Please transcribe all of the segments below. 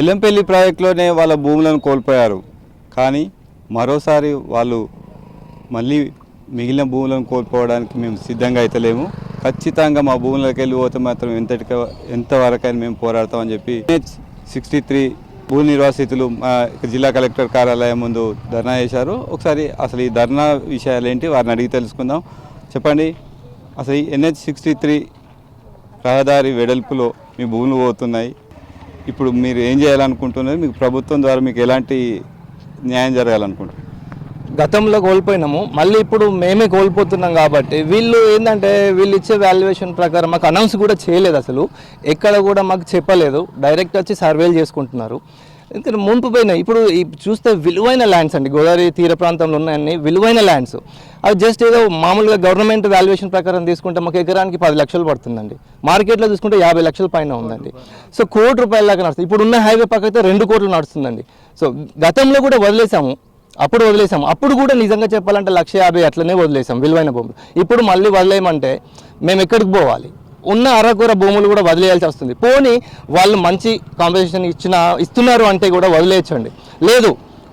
ఎల్లంపల్లి ప్రాజెక్టులోనే వాళ్ళ భూములను కోల్పోయారు. కానీ మరోసారి వాళ్ళు మళ్ళీ మిగిలిన భూములను కోల్పోవడానికి మేము సిద్ధంగా అయితలేము. ఖచ్చితంగా మా భూములకు వెళ్ళి పోతే మాత్రం ఎంతటి ఎంతవరకైనా మేము పోరాడతామని చెప్పి సిక్స్టీ త్రీ భూ నిర్వాసితులు మా జిల్లా కలెక్టర్ కార్యాలయం ముందు ధర్నా చేశారు. ఒకసారి అసలు ఈ ధర్నా విషయాలు ఏంటి వారిని అడిగి తెలుసుకుందాం. చెప్పండి. అసలు ఈ ఎన్హెచ్ సిక్స్టీ త్రీ రహదారి వెడల్పులో మీ భూములు పోతున్నాయి. ఇప్పుడు మీరు ఏం చేయాలనుకుంటున్నారు? మీకు ప్రభుత్వం ద్వారా మీకు ఎలాంటి న్యాయం జరగాలనుకుంటున్నారు? గతంలో కోల్పోయినాము. మళ్ళీ ఇప్పుడు మేమే కోల్పోతున్నాం కాబట్టి వీళ్ళు ఏంటంటే వీళ్ళు ఇచ్చే వాల్యుయేషన్ ప్రకారం మాకు అనౌన్స్ కూడా చేయలేదు అసలు. ఎక్కడ కూడా మాకు చెప్పలేదు. డైరెక్ట్ వచ్చి సర్వేలు చేసుకుంటున్నారు. ఎందుకంటే ముంపు పోయిన ఇప్పుడు చూస్తే విలువైన ల్యాండ్స్ అండి. గోదావరి తీర ప్రాంతంలో ఉన్నాయని విలువైన ల్యాండ్స్ అవి జస్ట్ ఏదో మామూలుగా గవర్నమెంట్ వాల్యుయేషన్ ప్రకారం తీసుకుంటే మాకు ఎకరానికి పది లక్షలు పడుతుందండి. మార్కెట్లో చూసుకుంటే యాభై లక్షల పైన ఉందండి. సో కోటి రూపాయల దాకా నడుస్తుంది. ఇప్పుడు ఉన్న హైవే పక్క అయితే రెండు కోట్లు నడుస్తుందండి. సో గతంలో కూడా వదిలేసాము. అప్పుడు వదిలేసాం అప్పుడు కూడా నిజంగా చెప్పాలంటే లక్ష యాభై అట్లనే వదిలేసాం విలువైన భూములు. ఇప్పుడు మళ్ళీ వదిలేయమంటే మేము ఎక్కడికి పోవాలి? ఉన్న అరకూర భూములు కూడా వదిలేయాల్సి వస్తుంది. పోనీ వాళ్ళు మంచి కాంపెన్సేషన్ ఇచ్చిన ఇస్తున్నారు అంటే కూడా వదిలేయచ్చండి. లేదు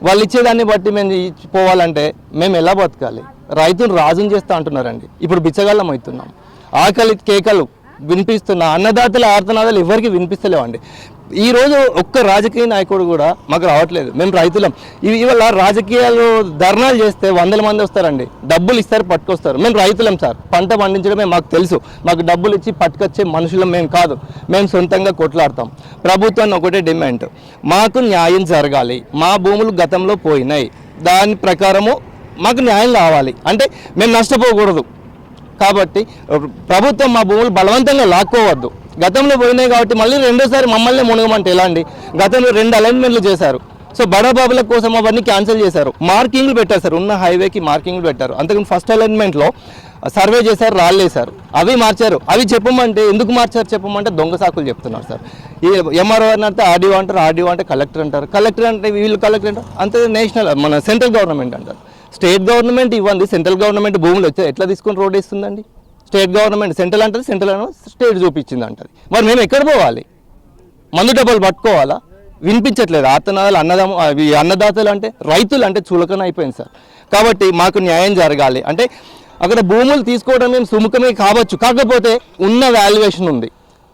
వాళ్ళు ఇచ్చేదాన్ని బట్టి మేము పోవాలంటే మేము ఎలా బతకాలి? రైతును రాజుని చేస్తా అంటున్నారండి. ఇప్పుడు బిచ్చగాళ్ళం అవుతున్నాం. ఆకలి కేకలు వినిపిస్తున్న అన్నదాతల ఆర్తనాదాలు ఎవరికి వినిపిస్తలేవండి. ఈ రోజు ఒక్క రాజకీయ నాయకుడు కూడా మాకు రావట్లేదు. మేము రైతులం. ఇవి ఇవాళ రాజకీయాలు ధర్నాలు చేస్తే వందల మంది వస్తారండి. డబ్బులు ఇస్తారు పట్టుకొస్తారు. మేము రైతులం సార్. పంట పండించడమే మాకు తెలుసు. మాకు డబ్బులు ఇచ్చి పట్టుకొచ్చే మనుషులం మేము కాదు. మేము సొంతంగా కొట్లాడతాం. ప్రభుత్వాన్ని ఒకటే డిమాండ్. మాకు న్యాయం జరగాలి. మా భూములు గతంలో పోయినాయి. దాని ప్రకారము మాకు న్యాయం రావాలి. అంటే మేము నష్టపోకూడదు. కాబట్టి ప్రభుత్వం మా భూములు బలవంతంగా లాక్కోవద్దు. గతంలో పోయినాయి కాబట్టి మళ్ళీ రెండోసారి మమ్మల్ని మునగమంటే ఎలా అండి గతంలో రెండు అలైన్మెంట్లు చేశారు. సో బడాబాబుల కోసం అవన్నీ క్యాన్సిల్ చేశారు. మార్కింగ్లు పెట్టారు సార్. ఉన్న హైవేకి మార్కింగ్లు పెట్టారు. అంతకుముందు ఫస్ట్ అలైన్మెంట్లో సర్వే చేశారు రాళ్ళేశారు అవి మార్చారు. అవి చెప్పమంటే ఎందుకు మార్చారు చెప్పమంటే దొంగ సాకులు చెప్తున్నారు సార్. ఈ ఎంఆర్ఓ అంటే ఆర్డీఓ అంటారు ఆర్డీఓ అంటే కలెక్టర్ అంటారు. కలెక్టర్ అంటే వీళ్ళు కలెక్టర్ అంటారు. అంతే నేషనల్ మన సెంట్రల్ గవర్నమెంట్ అంటారు. స్టేట్ గవర్నమెంట్ ఇవ్వండి. సెంట్రల్ గవర్నమెంట్ భూములు వచ్చి ఎట్లా తీసుకొని రోడ్ వేస్తుందండి? స్టేట్ గవర్నమెంట్ సెంట్రల్ అంటది సెంట్రల్ స్టేట్ చూపించింది అంటది మరి మేము ఎక్కడ పోవాలి? మందు డబ్బులు పట్టుకోవాలా? వినిపించట్లేదు. ఆతనాలు అన్నదమ్ము అవి అన్నదాతలు అంటే రైతులు అంటే చులకన అయిపోయింది సార్. కాబట్టి మాకు న్యాయం జరగాలి. అంటే అక్కడ భూములు తీసుకోవడం మేము సుముఖమే కావచ్చు. కాకపోతే ఉన్న వాల్యుయేషన్ ఉంది.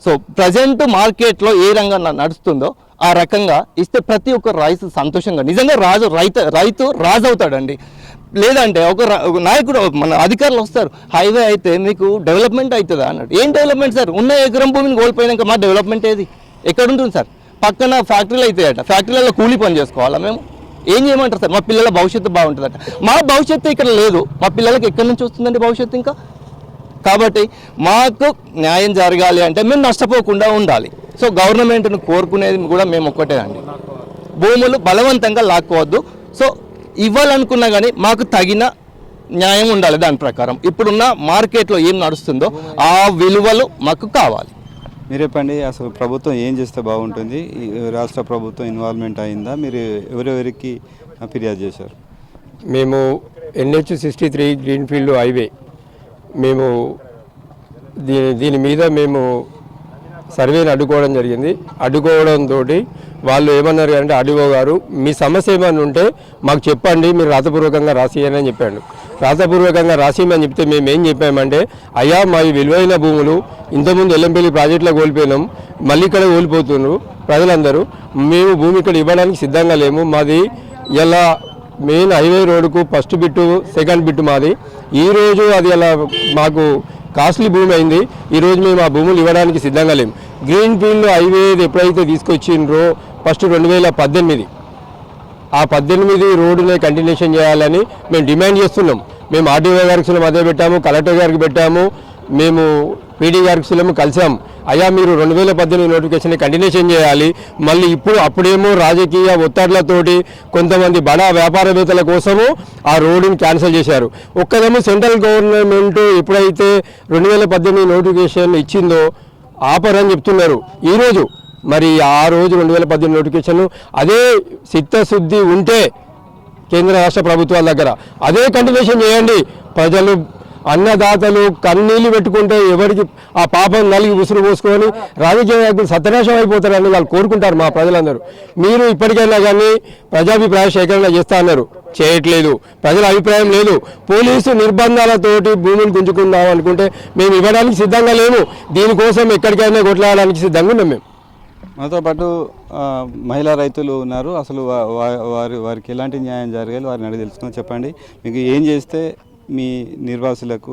సో ప్రజెంట్ మార్కెట్లో ఏ రంగం నడుస్తుందో ఆ రకంగా ఇస్తే ప్రతి ఒక్క రైతు సంతోషంగా నిజంగా రాజు రైతు రైతు రాజు అవుతాడండి లేదంటే ఒక నాయకుడు మన అధికారులు వస్తారు. హైవే అయితే మీకు డెవలప్మెంట్ అవుతుందా అన్నాడు. ఏం డెవలప్మెంట్ సార్? ఉన్న ఎకరం భూమిని కోల్పోయినాక మా డెవలప్మెంట్ ఏది? ఎక్కడ ఉంటుంది సార్? పక్కన ఫ్యాక్టరీలు అవుతాయట. ఫ్యాక్టరీలలో కూలి పని చేసుకోవాలా మేము? ఏం చేయమంటారు సార్? మా పిల్లల భవిష్యత్తు బాగుంటుందట. మా భవిష్యత్తు ఇక్కడ లేదు. మా పిల్లలకి ఎక్కడి నుంచి వస్తుందండి భవిష్యత్తు ఇంకా? కాబట్టి మాకు న్యాయం జరగాలి అంటే మేము నష్టపోకుండా ఉండాలి. సో గవర్నమెంట్ను కోరుకునేది కూడా మేము ఒక్కటే అండి. భూములు బలవంతంగా లాక్కోవద్దు. సో ఇవ్వాలనుకున్నా కానీ మాకు తగిన న్యాయం ఉండాలి దాని ప్రకారం. ఇప్పుడున్న మార్కెట్లో ఏం నడుస్తుందో ఆ విలువలు మాకు కావాలి. మీరు చెప్పండి అసలు ప్రభుత్వం ఏం చేస్తే బాగుంటుంది? రాష్ట్ర ప్రభుత్వం ఇన్వాల్వ్మెంట్ అయిందా? మీరు ఎవరెవరికి ఫిర్యాదు చేశారు? మేము NH sixty three greenfield highway మేము దీని దీని మీద మేము సర్వేని అడ్డుకోవడం జరిగింది. అడ్డుకోవడంతో వాళ్ళు ఏమన్నారు అంటే అడివో గారు మీ సమస్య ఏమైనా ఉంటే మాకు చెప్పండి మీరు రాతపూర్వకంగా రాసియని అని చెప్పాడు. రాతపూర్వకంగా రాసియమని చెప్తే మేము ఏం చెప్పామంటే అయ్యా మా విలువైన భూములు ఇంతకుముందు ఎల్లంపల్లి ప్రాజెక్టులో కోల్పోయినాం మళ్ళీ ఇక్కడ కోల్పోతున్నారు ప్రజలందరూ. మేము భూమి ఇక్కడ ఇవ్వడానికి సిద్ధంగా లేము. మాది ఇలా మెయిన్ హైవే రోడ్డుకు ఫస్ట్ బిట్టు సెకండ్ బిట్టు మాది. ఈ రోజు అది అలా మాకు కాస్ట్లీ భూమి అయింది. ఈరోజు మేము ఆ భూములు ఇవ్వడానికి సిద్ధంగా లేము గ్రీన్ ఫీల్డ్ హైవే ఎప్పుడైతే తీసుకొచ్చిండ్రో ఫస్ట్ రెండు వేల పద్దెనిమిది. ఆ పద్దెనిమిది రోడ్డునే కంటిన్యూషన్ చేయాలని మేము డిమాండ్ చేస్తున్నాం. మేము ఆర్టీఓ గారికి మదే పెట్టాము కలెక్టర్ గారికి పెట్టాము. మేము పీడీ గారికి సులము కలిసాం అయ్యా మీరు రెండు వేల పద్దెనిమిది నోటిఫికేషన్ కంటిన్యూషన్ చేయాలి. మళ్ళీ ఇప్పుడు అప్పుడేమో రాజకీయ ఒత్తిళ్ళతోటి కొంతమంది బడా వ్యాపారవేత్తల కోసము ఆ రోడ్డుని క్యాన్సిల్ చేశారు. ఒక్కదేమో సెంట్రల్ గవర్నమెంట్ ఎప్పుడైతే రెండు వేల పద్దెనిమిది నోటిఫికేషన్ ఇచ్చిందో ఆపరని చెప్తున్నారు. ఈరోజు మరి ఆ రోజు రెండు వేల పద్దెనిమిది నోటిఫికేషన్ అదే చిత్తశుద్ధి ఉంటే కేంద్ర రాష్ట్ర ప్రభుత్వాల దగ్గర అదే కంటిన్యూషన్ చేయండి. ప్రజలు అన్నదాతలు కన్నీళ్ళు పెట్టుకుంటే ఎవరికి ఆ పాపం నలిగి ఉసురు పోసుకొని రాజకీయ నాయకులు సత్యనాశం అయిపోతారని వాళ్ళు కోరుకుంటారు మా ప్రజలందరూ. మీరు ఇప్పటికైనా కానీ ప్రజాభిప్రాయ సేకరణ చేస్తా అన్నారు. చేయట్లేదు. ప్రజల అభిప్రాయం లేదు. పోలీసు నిర్బంధాలతోటి భూములు గుంజుకుందాం అనుకుంటే మేము ఇవ్వడానికి సిద్ధంగా లేము. దీనికోసం ఎక్కడికైనా కొట్లాడడానికి సిద్ధంగా ఉన్నాం మేము. మనతో పాటు మహిళా రైతులు ఉన్నారు. అసలు వారి వారికి ఎలాంటి న్యాయం జరగాలి వారిని అడిగి తెలుసుకొని చెప్పండి. మీకు ఏం చేస్తే మీ నిర్వాసులకు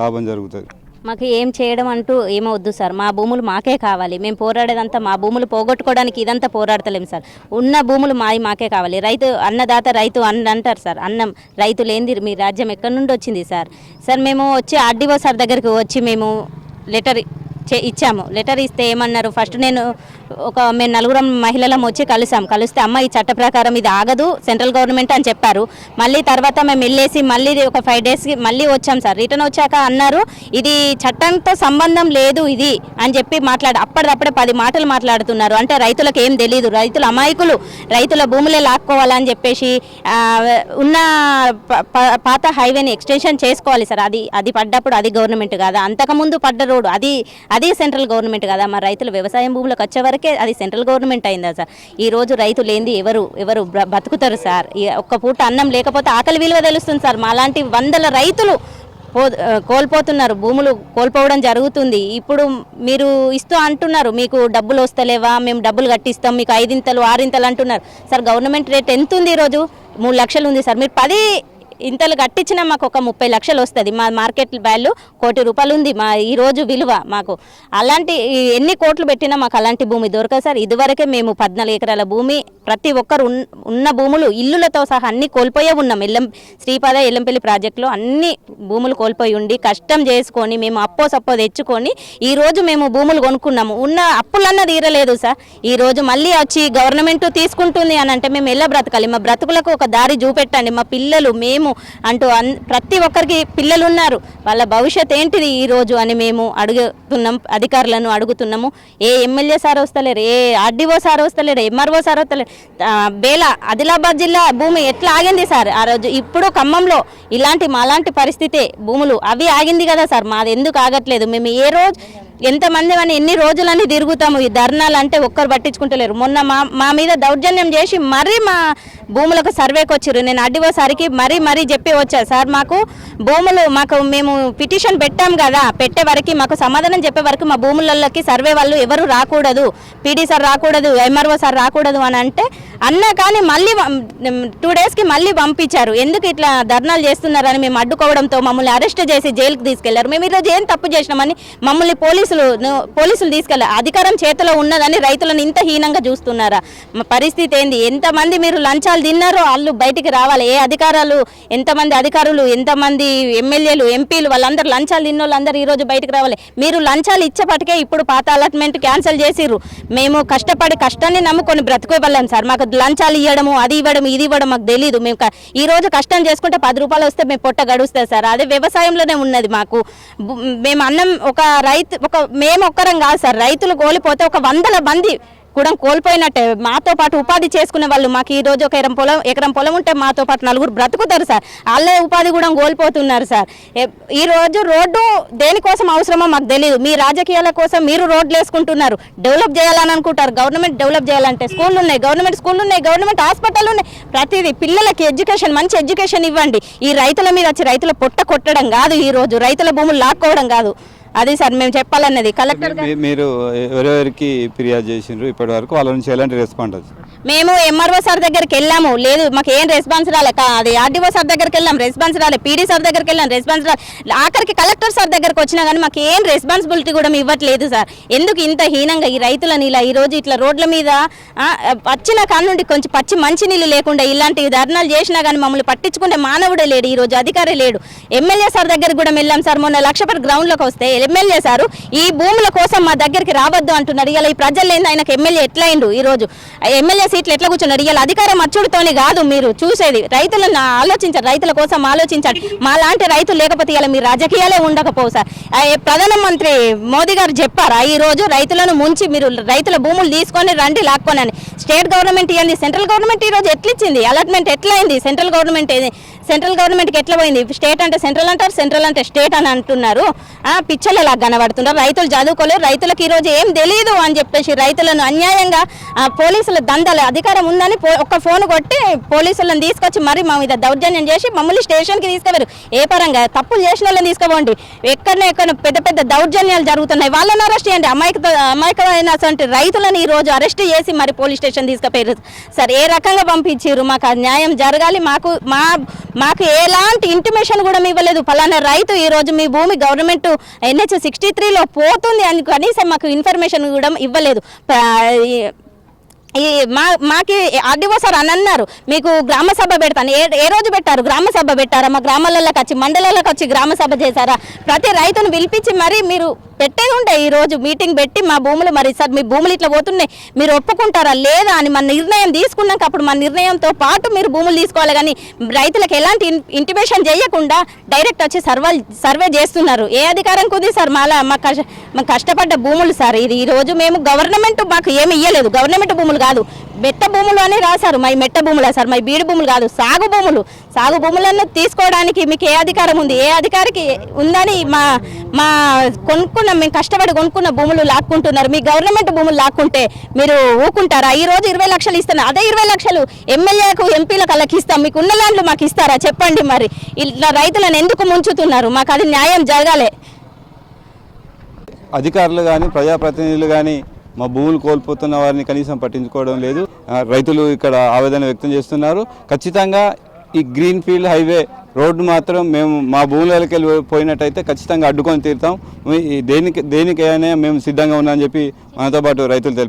లాభం జరుగుతుంది. మాకు ఏం చేయడం అంటూ ఏమవద్దు సార్. మా భూములు మాకే కావాలి. మేము పోరాడేదంతా మా భూములు పోగొట్టుకోవడానికి ఇదంతా పోరాడతలేము సార్. ఉన్న భూములు మావి మాకే కావాలి. రైతు అన్నదాత రైతు అన్న అంటారు సార్. అన్నం రైతు లేనిది మీ రాజ్యం ఎక్కడి నుండి వచ్చింది సార్? సార్ మేము వచ్చి ఆర్డీఓ సార్ దగ్గరికి వచ్చి మేము లెటర్ చే ఇచ్చాము. లెటర్ ఇస్తే ఏమన్నారు? ఫస్ట్ నేను ఒక మేము నలుగురం మహిళలం వచ్చి కలిసాం. కలిస్తే అమ్మ ఈ చట్ట ప్రకారం ఇది ఆగదు సెంట్రల్ గవర్నమెంట్ అని చెప్పారు. మళ్ళీ తర్వాత మేము వెళ్ళేసి మళ్ళీ ఒక ఫైవ్ డేస్కి మళ్ళీ వచ్చాం సార్. రిటర్న్ వచ్చాక అన్నారు ఇది చట్టంతో సంబంధం లేదు ఇది అని చెప్పి మాట్లాడు అప్పటిదప్పుడే పది మాటలు మాట్లాడుతున్నారు. అంటే రైతులకు ఏం తెలియదు రైతుల అమాయకులు. రైతుల భూములే లాక్కోవాలని చెప్పేసి ఉన్న ప- ప- పాత హైవేని ఎక్స్టెన్షన్ చేసుకోవాలి సార్. అది అది పడ్డప్పుడు అది గవర్నమెంట్ కాదా? అంతకుముందు పడ్డ రోడ్డు అది అది సెంట్రల్ గవర్నమెంట్ కదా? మరి రైతులు వ్యవసాయం భూములకు వచ్చే అది సెంట్రల్ గవర్నమెంట్ అయిందా సార్? ఈ రోజు రైతు లేనిది ఎవరు ఎవరు బతుకుతారు సార్? ఒక్క పూట అన్నం లేకపోతే ఆకలి విలువ తెలుస్తుంది సార్. మాలాంటి వందల రైతులు పో కోల్పోతున్నారు. భూములు కోల్పోవడం జరుగుతుంది. ఇప్పుడు మీరు ఇస్తూ అంటున్నారు మీకు డబ్బులు వస్తలేవా? మేము డబ్బులు కట్టిస్తాం మీకు ఐదింతలు ఆరింతలు అంటున్నారు. సార్ గవర్నమెంట్ రేట్ ఎంత ఉంది ఈరోజు? మూడు లక్షలు ఉంది సార్. మీరు పది ఇంతలు కట్టించినా మాకు ఒక ముప్పై లక్షలు వస్తుంది. మా మార్కెట్ వాల్యూ కోటి రూపాయలు ఉంది. మా ఈరోజు విలువ మాకు. అలాంటి ఎన్ని కోట్లు పెట్టినా మాకు అలాంటి భూమి దొరకదు సార్. ఇదివరకే మేము పద్నాలుగు ఎకరాల భూమి ప్రతి ఒక్కరు ఉన్న భూములు ఇల్లులతో సహా అన్ని కోల్పోయే ఉన్నాం. ఎల్లం శ్రీపాద ఎల్లంపల్లి ప్రాజెక్టులో అన్ని భూములు కోల్పోయి ఉండి కష్టం చేసుకొని మేము అప్పో సప్పో తెచ్చుకొని ఈరోజు మేము భూములు కొనుక్కున్నాము. ఉన్న అప్పులన్నా తీరలేదు సార్. ఈరోజు మళ్ళీ వచ్చి గవర్నమెంట్ తీసుకుంటుంది అని అంటే మేము ఎలా బ్రతకాలి? మా బ్రతుకులకు ఒక దారి చూపెట్టండి. మా పిల్లలు మేము అంటూ అన్- ప్రతి ఒక్కరికి పిల్లలు ఉన్నారు వాళ్ళ భవిష్యత్ ఏంటిది ఈ రోజు అని మేము అడుగుతున్నాం అధికారులను అడుగుతున్నాము. ఏ ఎమ్మెల్యే సార్ వస్తలేరు ఏ ఆర్డీఓ సార్ వస్తలేరు ఎంఆర్ఓ సార్ వస్తలేరు. బేలా ఆదిలాబాద్ జిల్లా భూమి ఎట్లా ఆగింది సార్? ఆ రోజు ఇప్పుడు ఖమ్మంలో ఇలాంటి మాలాంటి పరిస్థితే భూములు అవి ఆగింది కదా సార్? మాది ఎందుకు ఆగట్లేదు? మేము ఏ రోజు ఎంతమంది అని ఎన్ని రోజులని తిరుగుతాము? ఈ ధర్నాలు అంటే ఒక్కరు పట్టించుకుంటలేరు. మొన్న మా మా మీద దౌర్జన్యం చేసి మరీ మా భూములకు సర్వేకి వచ్చారు నేను అడ్డివోసారికి మరీ మరీ చెప్పి వచ్చా సార్ మాకు భూములు మాకు మేము పిటిషన్ పెట్టాం కదా పెట్టే వరకు మాకు సమాధానం చెప్పే వరకు మా భూములలోకి సర్వే వాళ్ళు ఎవరు రాకూడదు. పీడీ సార్ రాకూడదు ఎంఆర్ఓ సార్ రాకూడదు అని అంటే అన్నా కానీ మళ్ళీ టూ డేస్కి మళ్ళీ పంపించారు. ఎందుకు ఇట్లా ధర్నాలు చేస్తున్నారని మేము అడ్డుకోవడంతో మమ్మల్ని అరెస్ట్ చేసి జైలుకి తీసుకెళ్ళారు. మేము ఈరోజు ఏం తప్పు చేసినామని మమ్మల్ని పోలీసులు పోలీసులు తీసుకెళ్ళారు అధికారం చేతిలో ఉన్నదని రైతులను ఇంత హీనంగా చూస్తున్నారా? పరిస్థితి ఏంది? ఎంతమంది మీరు లంచాలు తిన్నారో వాళ్ళు బయటికి రావాలి. ఏ అధికారాలు ఎంతమంది అధికారులు ఎంతమంది ఎమ్మెల్యేలు ఎంపీలు వాళ్ళందరూ లంచాలు తిన్న వాళ్ళందరూ ఈరోజు బయటకు బయటికి రావాలి. మీరు లంచాలు ఇచ్చేపటికే ఇప్పుడు పాత అలాట్మెంట్ క్యాన్సిల్ చేసిర్రు. మేము కష్టపడి కష్టాన్ని నమ్ముకొని బ్రతుకోగలం సార్. మాకు లంచాలు ఇవ్వడము అది ఇవ్వడం ఇది ఇవ్వడం మాకు తెలియదు మేము ఈ రోజు కష్టం చేసుకుంటే పది రూపాయలు వస్తే మేము పొట్ట గడుస్తుంది సార్. అదే వ్యవసాయంలోనే ఉన్నది మాకు. మేము అన్నం ఒక రైతు ఒక మేము ఒక్కరం కాదు సార్. రైతులు కోల్పోతే ఒక వందల మంది కూడా కోల్పోయినట్టే. మాతో పాటు ఉపాధి చేసుకునే వాళ్ళు మాకు ఈ రోజు ఒక ఎకరం పొలం ఎకరం పొలం ఉంటే మాతో పాటు నలుగురు బ్రతుకుతారు సార్. వాళ్ళే ఉపాధి కూడా కోల్పోతున్నారు సార్. ఈ రోజు రోడ్డు దేనికోసం అవసరమో మాకు తెలియదు మీ రాజకీయాల కోసం మీరు రోడ్లు వేసుకుంటున్నారు. డెవలప్ చేయాలని అనుకుంటారు. గవర్నమెంట్ డెవలప్ చేయాలంటే స్కూళ్ళు ఉన్నాయి. గవర్నమెంట్ స్కూళ్ళు ఉన్నాయి. గవర్నమెంట్ హాస్పిటల్ ఉన్నాయి. ప్రతిదీ పిల్లలకి ఎడ్యుకేషన్ మంచి ఎడ్యుకేషన్ ఇవ్వండి. ఈ రైతుల మీద వచ్చి రైతుల పొట్ట కొట్టడం కాదు ఈ రోజు. రైతుల భూములు లాక్కోవడం కాదు. అది సార్ మేము చెప్పాలన్నది. కలెక్టర్ మీరు ఎవరెవరికి ఫిర్యాదు చేసిండ్రు? ఇప్పటి వరకు వాళ్ళ నుంచి ఎలాంటి రెస్పాండ్ మేము ఎంఆర్ఓ సార్ దగ్గరికి వెళ్ళాము. లేదు మాకు ఏం రెస్పాన్స్ రాలే. అది ఆర్డీఓ సార్ దగ్గరికి వెళ్ళాం రెస్పాన్స్ రాలే. పీడీ సార్ దగ్గరికి వెళ్ళాం రెస్పాన్స్ రాలే. ఆఖరికి కలెక్టర్ సార్ దగ్గరికి వచ్చినా కానీ మాకు ఏం రెస్పాన్సిబిలిటీ కూడా ఇవ్వట్లేదు సార్. ఎందుకు ఇంత హీనంగా ఈ రైతులని ఇలా ఈ రోజు ఇట్లా రోడ్ల మీద వచ్చిన కాడ నుండి కొంచెం పచ్చి మంచి నీళ్ళు లేకుండా ఇలాంటి ధర్నాలు చేసినా కానీ మమ్మల్ని పట్టించుకునే మానవుడే లేడు ఈ రోజు అధికారి లేడు. ఎమ్మెల్యే సార్ దగ్గరికి కూడా వెళ్ళాం సార్. మొన్న లక్షపతి గ్రౌండ్లోకి వస్తే ఎమ్మెల్యే సారు ఈ భూముల కోసం మా దగ్గరికి రావద్దు అంటున్నారు. ఇలా ఈ ప్రజలు ఏంది ఆయనకు ఎమ్మెల్యే ఎట్లయిండు ఈ రోజు ఆ ఎమ్మెల్యే సీట్లు ఎట్లా కూర్చున్నారు ఇలా అధికారం అచ్చుడితోనే కాదు మీరు చూసేది. రైతులను ఆలోచించారు. రైతుల కోసం ఆలోచించండి మా లాంటి రైతులు లేకపోతే ఇలా మీ రాజకీయాలే ఉండకపోవు సార్. ప్రధానమంత్రి మోదీ గారు చెప్పారా? ఈ రోజు రైతులను ముంచి మీరు రైతుల భూములు తీసుకొని రండి లాక్కొని స్టేట్ గవర్నమెంట్ ఇవ్వండి సెంట్రల్ గవర్నమెంట్ ఈ రోజు ఎట్లిచ్చింది? అలాట్మెంట్ ఎట్లయింది? సెంట్రల్ గవర్నమెంట్ ఏది- సెంట్రల్ గవర్నమెంట్కి ఎట్లా పోయింది? స్టేట్ అంటే సెంట్రల్ అంటారు సెంట్రల్ అంటే స్టేట్ అని అంటున్నారు. ఆ, ఎలా కనబడుతున్నారు? రైతులు చదువుకోలేరు రైతులకు ఈరోజు ఏం తెలియదు అని చెప్పేసి రైతులను అన్యాయంగా ఆ, పోలీసుల దందలు అధికారం ఉందని పో- ఒక్క ఫోన్ కొట్టి పోలీసులను తీసుకొచ్చి మరి మా మీద దౌర్జన్యం చేసి మమ్మల్ని స్టేషన్కి తీసుకుపోయారు ఏ పరంగా? తప్పులు చేసిన వాళ్ళని తీసుకోపోండి. ఎక్కడనే ఎక్కడ పెద్ద పెద్ద దౌర్జన్యాలు జరుగుతున్నాయి. వాళ్ళని అరెస్ట్ చేయండి. అమాయక అమాయకమైన అటువంటి రైతులను ఈ రోజు అరెస్ట్ చేసి మరి పోలీస్ స్టేషన్ తీసుకుపోయారు సార్ ఏ రకంగా పంపించారు మాకు ఆ న్యాయం జరగాలి. మాకు మా మాకు ఎలాంటి ఇంటిమేషన్ కూడా ఇవ్వలేదు. ఫలానా రైతు ఈ రోజు మీ భూమి గవర్నమెంట్ ఎన్హెచ్ సిక్స్టీ త్రీలో పోతుంది అని కనీసం మాకు ఇన్ఫర్మేషన్ కూడా ఇవ్వలేదు. ఈ- ఈ మా మాకి ఆర్డీఓ సార్ అని అన్నారు. మీకు గ్రామ సభ పెడతాను. ఏ ఏ రోజు పెట్టారు? గ్రామ సభ పెట్టారా? మా గ్రామాలలోకి వచ్చి మండలాలకు వచ్చి గ్రామ సభ చేశారా? ప్రతి రైతును పిలిపించి మరి మీరు పెట్టేది ఉండే ఈ రోజు మీటింగ్ పెట్టి మా భూములు మరి సార్ మీ భూములు ఇట్లా పోతున్నాయి. మీరు ఒప్పుకుంటారా లేదా అని మన నిర్ణయం తీసుకున్నాక అప్పుడు మన నిర్ణయంతో పాటు మీరు భూములు తీసుకోవాలి కానీ రైతులకు ఎలాంటి ఇన్- ఇంటిమేషన్ చేయకుండా డైరెక్ట్ వచ్చి సర్వే సర్వే చేస్తున్నారు. ఏ అధికారం కుది సార్ మాలా మా కష్ట కష్టపడ్డ భూములు సార్. ఇది ఈ రోజు మేము గవర్నమెంట్ మాకు ఏమి ఇయ్యలేదు. గవర్నమెంట్ భూములు కాదు. మెట్ట భూములు అని రాశారు. మై మెట్ట భూములా సార్? మై బీడు భూములు కాదు. సాగు భూములు. సాగు భూములను తీసుకోవడానికి మీకు ఏ అధికారం ఉంది? ఏ అధికారికి ఉందని మా మా కొనుక్కున్న మేము కష్టపడి కొనుక్కున్న భూములు లాక్కుంటున్నారు. మీ గవర్నమెంట్ భూములు లాక్కుంటే మీరు ఊకుంటారా? ఈ రోజు ఇరవై లక్షలు ఇస్తున్నారు అదే ఇరవై లక్షలు ఎమ్మెల్యేకు ఎంపీలకు వాళ్ళకి ఇస్తాం. మీకు ఉన్న ల్యాండ్లు మాకు ఇస్తారా? చెప్పండి మరి. ఇలా రైతులను ఎందుకు ముంచుతున్నారు? మాకు అది న్యాయం జరగాలి. అధికారులు కానీ ప్రజాప్రతినిధులు కానీ మా భూములు కోల్పోతున్న వారిని కనీసం పట్టించుకోవడం లేదు. రైతులు ఇక్కడ ఆవేదన వ్యక్తం చేస్తున్నారు. ఖచ్చితంగా ఈ గ్రీన్ ఫీల్డ్ హైవే రోడ్డు మాత్రం మేము మా భూములకి వెళ్ళి పోయినట్టయితే ఖచ్చితంగా అడ్డుకొని తీరుతాం. దేనికి దేనికైనా మేము సిద్ధంగా ఉన్నామని చెప్పి మనతో పాటు రైతులు